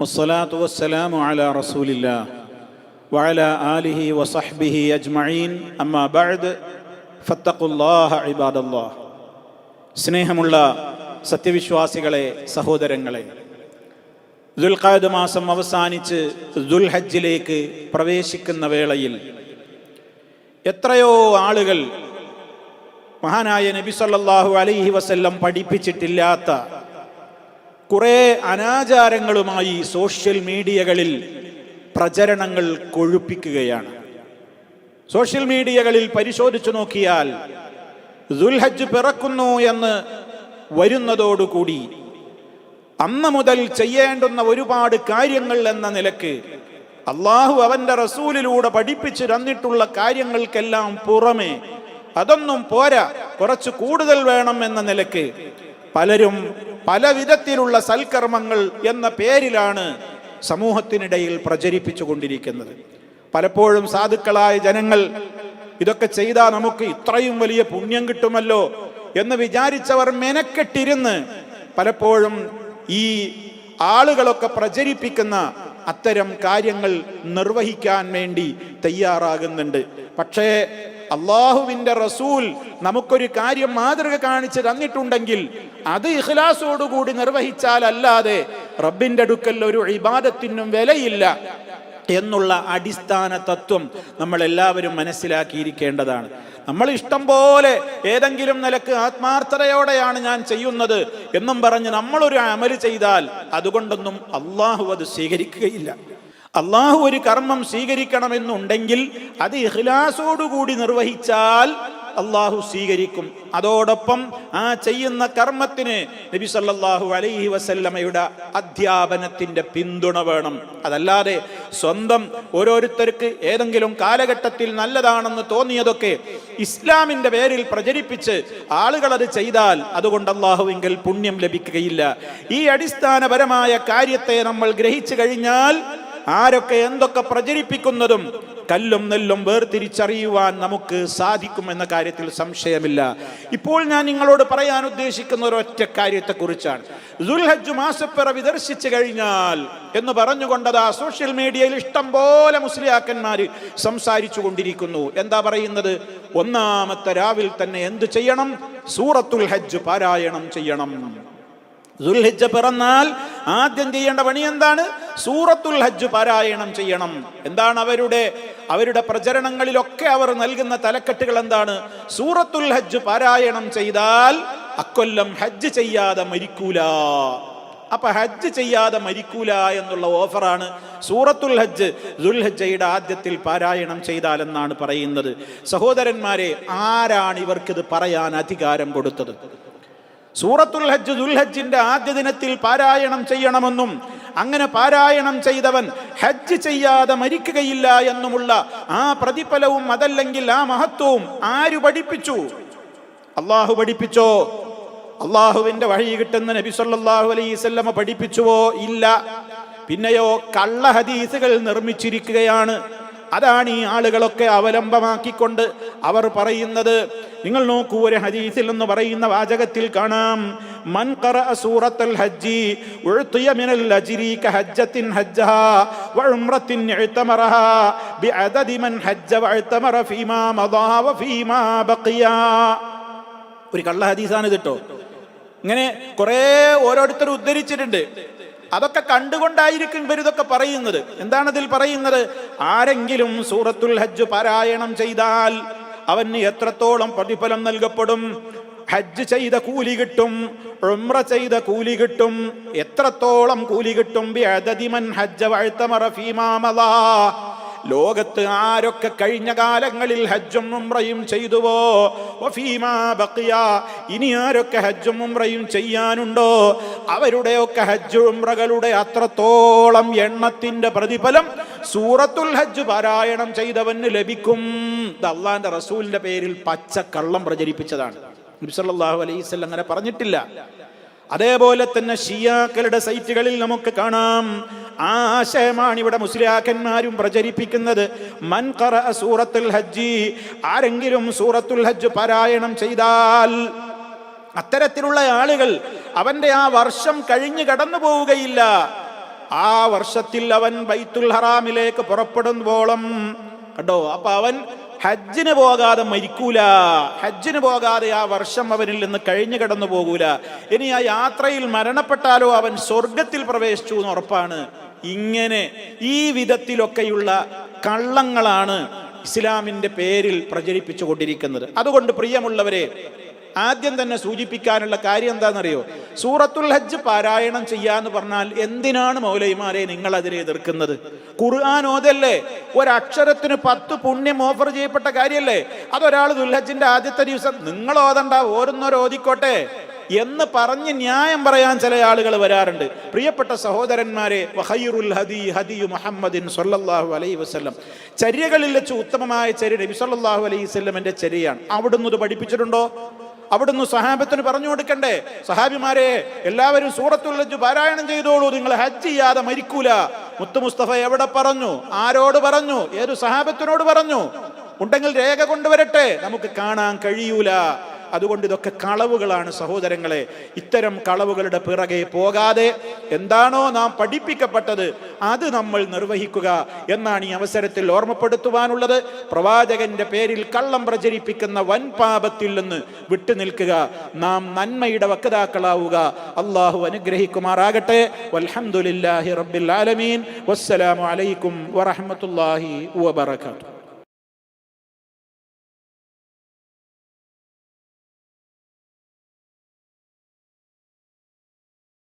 والصلاة والسلام على رسول الله وعلى آله وصحبه أجمعين أما بعد فاتقوا الله عباد الله സ്നേഹമുള്ള സത്യവിശ്വാസികളെ സഹോദരങ്ങളെ ദുൽഖാദ് മാസം അവസാനിച്ച് ദുൽഹജ്ജിലേക്ക് പ്രവേശിക്കുന്ന വേളയിൽ എത്രയോ ആളുകൾ മഹാനായ നബി സല്ലല്ലാഹു അലൈഹി വസല്ലം പഠിപ്പിച്ചിട്ടില്ലാത്ത കുറേ അനാചാരങ്ങളുമായി സോഷ്യൽ മീഡിയകളിൽ പ്രചരണങ്ങൾ കൊഴുപ്പിക്കുകയാണ്. സോഷ്യൽ മീഡിയകളിൽ പരിശോധിച്ചു നോക്കിയാൽ ദുൽഹജ് പിറക്കുന്നു എന്ന് വരുന്നതോടുകൂടി അന്ന് മുതൽ ചെയ്യേണ്ടുന്ന ഒരുപാട് കാര്യങ്ങൾ എന്ന നിലയ്ക്ക് അള്ളാഹു അവന്റെ റസൂലിലൂടെ പഠിപ്പിച്ചു തന്നിട്ടുള്ള കാര്യങ്ങൾക്കെല്ലാം പുറമെ അതൊന്നും പോരാ കുറച്ച് കൂടുതൽ വേണം എന്ന നിലയ്ക്ക് പലരും പല വിധത്തിലുള്ള സൽക്കർമ്മങ്ങൾ എന്ന പേരിലാണ് സമൂഹത്തിനിടയിൽ പ്രചരിപ്പിച്ചു കൊണ്ടിരിക്കുന്നത് പലപ്പോഴും സാധുക്കളായ ജനങ്ങൾ ഇതൊക്കെ ചെയ്താൽ നമുക്ക് ഇത്രയും വലിയ പുണ്യം കിട്ടുമല്ലോ എന്ന് വിചാരിച്ചവർ മെനക്കെട്ടിരുന്ന് പലപ്പോഴും ഈ ആളുകളൊക്കെ പ്രചരിപ്പിക്കുന്ന അത്തരം കാര്യങ്ങൾ നിർവഹിക്കാൻ വേണ്ടി തയ്യാറാകുന്നുണ്ട്. പക്ഷേ അള്ളാഹുവിന്റെ റസൂൽ നമുക്കൊരു കാര്യം മാതൃക കാണിച്ച് തന്നിട്ടുണ്ടെങ്കിൽ അത് ഇഖ്ലാസോടുകൂടി നിർവഹിച്ചാൽ അല്ലാതെ റബ്ബിന്റെ അടുക്കൽ ഒരു ഇബാദത്തിനും വിലയില്ല എന്നുള്ള അടിസ്ഥാന തത്വം നമ്മൾ എല്ലാവരും മനസ്സിലാക്കിയിരിക്കേണ്ടതാണ്. നമ്മൾ ഇഷ്ടം പോലെ ഏതെങ്കിലും നിലയ്ക്ക് ആത്മാർത്ഥതയോടെയാണ് ഞാൻ ചെയ്യുന്നത് എന്നും പറഞ്ഞ് നമ്മളൊരു അമൽ ചെയ്താൽ അതുകൊണ്ടൊന്നും അള്ളാഹു അത് സ്വീകരിക്കുകയില്ല. അള്ളാഹു ഒരു കർമ്മം സ്വീകരിക്കണമെന്നുണ്ടെങ്കിൽ അത് ഇഹ്ലാസോടുകൂടി നിർവഹിച്ചാൽ അള്ളാഹു സ്വീകരിക്കും. അതോടൊപ്പം ആ ചെയ്യുന്ന കർമ്മത്തിന് നബി സല്ലാഹു അലൈഹി വസല്ലമയുടെ അധ്യാപനത്തിന്റെ പിന്തുണ വേണം. അതല്ലാതെ സ്വന്തം ഓരോരുത്തർക്ക് ഏതെങ്കിലും കാലഘട്ടത്തിൽ നല്ലതാണെന്ന് തോന്നിയതൊക്കെ ഇസ്ലാമിന്റെ പേരിൽ പ്രചരിപ്പിച്ച് ആളുകൾ അത് ചെയ്താൽ അതുകൊണ്ട് അള്ളാഹുവിങ്കിൽ പുണ്യം ലഭിക്കുകയില്ല. ഈ അടിസ്ഥാനപരമായ കാര്യത്തെ നമ്മൾ ഗ്രഹിച്ചു കഴിഞ്ഞാൽ ആരൊക്കെ എന്തൊക്കെ പ്രചരിപ്പിക്കുന്നതും കല്ലും നെല്ലും വേർതിരിച്ചറിയുവാൻ നമുക്ക് സാധിക്കും എന്ന കാര്യത്തിൽ സംശയമില്ല. ഇപ്പോൾ ഞാൻ നിങ്ങളോട് പറയാൻ ഉദ്ദേശിക്കുന്ന ഒരൊറ്റ കാര്യത്തെക്കുറിച്ചാണ്. ദുൽഹജ്ജ് മാസപ്പിറവി ദർശിച്ചു കഴിഞ്ഞാൽ എന്ന് പറഞ്ഞുകൊണ്ടത് സോഷ്യൽ മീഡിയയിൽ ഇഷ്ടം പോലെ മുസ്ലിയാക്കന്മാർ സംസാരിച്ചു കൊണ്ടിരിക്കുന്നു എന്താ പറയുന്നത്? ഒന്നാമത്തെ രാവിൽ തന്നെ എന്ത് ചെയ്യണം? സൂറത്തുൽ ഹജ്ജ് പാരായണം ചെയ്യണം. ദുൽഹജ്ജ് പിറന്നാൽ ആദ്യം ചെയ്യേണ്ട പണി എന്താണ്? സൂറത്തുൽ ഹജ്ജ് പാരായണം ചെയ്യണം. എന്താണ് അവരുടെ അവരുടെ പ്രചരണങ്ങളിലൊക്കെ അവർ നൽകുന്ന തലക്കെട്ടുകൾ എന്താണ്? സൂറത്തുൽ ഹജ്ജ് പാരായണം ചെയ്താൽ അക്കൊല്ലം ഹജ്ജ് ചെയ്യാതെ മരിക്കൂല. അപ്പൊ ഹജ്ജ് ചെയ്യാതെ മരിക്കൂല എന്നുള്ള ഓഫറാണ് സൂറത്തുൽ ഹജ്ജ്. ദുൽഹജ്ജയുടെ ആദ്യത്തിൽ പാരായണം ചെയ്താൽ എന്നാണ് പറയുന്നത്. സഹോദരന്മാരെ ആരാണ് ഇവർക്കിത് പറയാൻ അധികാരം കൊടുത്തത്? സൂറത്തുൽ ഹജ്ജ് ദുൽഹജ്ജിന്റെ ആദ്യ ദിനത്തിൽ പാരായണം ചെയ്യണമെന്നും അങ്ങനെ പാരായണം ചെയ്തവൻ ഹജ്ജ് ചെയ്യാതെ മരിക്കുകയില്ല എന്നുമുള്ള ആ പ്രതിഫലവും അതല്ലെങ്കിൽ ആ മഹത്വവും ആര് പഠിപ്പിച്ചു? അള്ളാഹു പഠിപ്പിച്ചോ? അള്ളാഹുവിന്റെ വഴി കിട്ടുന്ന നബി സല്ലാഹു അലൈഹി വസല്ലമ പഠിപ്പിച്ചുവോ? ഇല്ല. പിന്നെയോ കള്ള ഹദീസുകൾ നിർമ്മിച്ചിരിക്കുകയാണ്. അതാണ് ഈ ആളുകളൊക്കെ അവലംബമാക്കിക്കൊണ്ട് അവർ പറയുന്നത്. നിങ്ങൾ നോക്കൂ ഒരു ഹദീസിൽ എന്ന് പറയുന്ന വാചകത്തിൽ കാണാം. മൻ സൂറത്തുൽ ഹജ്ജി ഉഅ്തിയ മിനൽ അജ്രി ഹജ്ജത്തിൻ ഹജ്ജഹാ വഉംറത്തിൻ ഇഅ്തമറഹാ ബിഅദദി മൻ ഹജ്ജ വഅ്തമറ ഫീമാ മദാ വഫീമാ ബഖിയ. ഒരു കള്ള ഹദീസാണ് ഇത് കേട്ടോ ഇങ്ങനെ കുറെ ഓരോരുത്തർ ഉദ്ധരിച്ചിട്ടുണ്ട്. അതൊക്കെ കണ്ടുകൊണ്ടായിരിക്കും ഇവരിതൊക്കെ പറയുന്നത്. എന്താണ് ഇതിൽ പറയുന്നത്? ആരെങ്കിലും സൂറത്തുൽ ഹജ്ജ് പാരായണം ചെയ്താൽ അവന് എത്രത്തോളം പ്രതിഫലം നൽകപ്പെടും? ഹജ്ജ് ചെയ്ത കൂലി കിട്ടും ഉംറ ചെയ്ത കൂലി കിട്ടും എത്രത്തോളം കൂലി കിട്ടും? ഹജ്ജ വഅ്തമറ ഫീമാ മദാ. ലോകത്ത് ആരൊക്കെ കഴിഞ്ഞ കാലങ്ങളിൽ ഹജ്ജും ഉംറയും ചെയ്തുവോ? ഇനി ആരൊക്കെ ഹജ്ജും ഉംറയും ചെയ്യാനുണ്ടോ? അവരുടെയൊക്കെ ഹജ്ജ് ഉംറകളുടെ അത്രത്തോളം എണ്ണത്തിന്റെ പ്രതിഫലം സൂറത്തുൽ ഹജ്ജ് പാരായണം ചെയ്തവന് ലഭിക്കും. അള്ളാന്റെ റസൂലിന്റെ പേരിൽ പച്ചക്കള്ളം കള്ളം പ്രചരിപ്പിച്ചതാണ് നബ്സല്ലാഹു അലൈസ് അങ്ങനെ പറഞ്ഞിട്ടില്ല. അതേപോലെ തന്നെ ഷിയാക്കളുടെ സൈറ്റുകളിൽ നമുക്ക് കാണാം. ആശയമാണ് ഇവിടെ മുസ്ലിയാക്കന്മാരും പ്രചരിപ്പിക്കുന്നത്. മൻ ഖറഅ സൂറത്തുൽ ഹജ്ജി ആരെങ്കിലും സൂറത്തുൽ ഹജ്ജ് പാരായണം ചെയ്താൽ അത്തരത്തിലുള്ള ആളുകൾ അവന്റെ ആ വർഷം കഴിഞ്ഞു കടന്നു പോവുകയില്ല. ആ വർഷത്തിൽ അവൻ ബൈത്തുൽ ഹറാമിലേക്ക് പുറപ്പെടുമ്പോളം കണ്ടോ? അപ്പൊ അവൻ ഹജ്ജിന് പോകാതെ മരിക്കൂല. ഹജ്ജിന് പോകാതെ ആ വർഷം അവനിൽ നിന്ന് കഴിഞ്ഞു കടന്നു പോകൂല. ഇനി ആ യാത്രയിൽ മരണപ്പെട്ടാലോ അവൻ സ്വർഗത്തിൽ പ്രവേശിച്ചു എന്ന് ഉറപ്പാണ്. ഇങ്ങനെ ഈ വിധത്തിലൊക്കെയുള്ള കള്ളങ്ങളാണ് ഇസ്ലാമിന്റെ പേരിൽ പ്രചരിപ്പിച്ചു കൊണ്ടിരിക്കുന്നത് അതുകൊണ്ട് പ്രിയമുള്ളവരെ ആദ്യം തന്നെ സൂചിപ്പിക്കാനുള്ള കാര്യം എന്താണെന്നറിയോ? സൂറത്തുൽ ഹജ്ജ് പാരായണം ചെയ്യാന്ന് പറഞ്ഞാൽ എന്തിനാണ് മൗലൈമാരെ നിങ്ങൾ അതിനെ എതിർക്കുന്നത്? ഖുർആൻ ഓതല്ലേ? ഒരക്ഷരത്തിന് പത്ത് പുണ്യം ഓഫർ ചെയ്യപ്പെട്ട കാര്യമല്ലേ അതൊരാൾ ദുൽഹജ്ജിന്റെ ആദ്യത്തെ ദിവസം നിങ്ങൾ ഓതണ്ട ഓരോന്നോരോ ഓതിക്കോട്ടെ. എന്ന് പറഞ്ഞ് ന്യായം പറയാൻ ചില ആളുകൾ വരാറുണ്ട്. പ്രിയപ്പെട്ട സഹോദരന്മാരെ വഹൈറുൽ ഹദി ഹദിയു മുഹമ്മദിൻ സൊല്ലാഹു അലൈഹി വസല്ലം. ചര്യകളിൽ വെച്ച് ഉത്തമമായ ചര്യ നബി സല്ലല്ലാഹു അലൈഹി വസല്ലമിന്റെ ചര്യയാണ്. അവിടുന്ന് ഇത് പഠിപ്പിച്ചിട്ടുണ്ടോ? അവിടുന്ന് സഹാബത്തിന് പറഞ്ഞു കൊടുക്കണ്ടേ? സഹാബിമാരെ എല്ലാവരും സൂറത്തുൽ ഹജ്ജ് പാരായണം ചെയ്തോളൂ. നിങ്ങൾ ഹജ്ജ് ചെയ്യാതെ മരിക്കൂല. മുത്തു മുസ്തഫ എവിടെ പറഞ്ഞു? ആരോട് പറഞ്ഞു? ഏത് സഹാബത്തിനോട് പറഞ്ഞു? ഉണ്ടെങ്കിൽ രേഖ കൊണ്ടുവരട്ടെ. നമുക്ക് കാണാൻ കഴിയൂല. അതുകൊണ്ട് ഇതൊക്കെ കളവുകളാണ് സഹോദരങ്ങളെ. ഇത്തരം കളവുകളുടെ പിറകെ പോകാതെ എന്താണോ നാം പഠിപ്പിക്കപ്പെട്ടത് അത് നമ്മൾ നിർവഹിക്കുക എന്നാണ് ഈ അവസരത്തിൽ ഓർമ്മപ്പെടുത്തുവാനുള്ളത്. പ്രവാചകന്റെ പേരിൽ കള്ളം പ്രചരിപ്പിക്കുന്ന വൻ പാപത്തിൽ നിന്ന് വിട്ടുനിൽക്കുക നാം നന്മയുടെ വക്താക്കളാവുക. അള്ളാഹു അനുഗ്രഹിക്കുമാറാകട്ടെ. വൽഹംദുലില്ലാഹി റബ്ബിൽ ആലമീൻ. വസ്സലാമു അലൈക്കും വറഹ്മത്തുള്ളാഹി വബറകാതുഹു.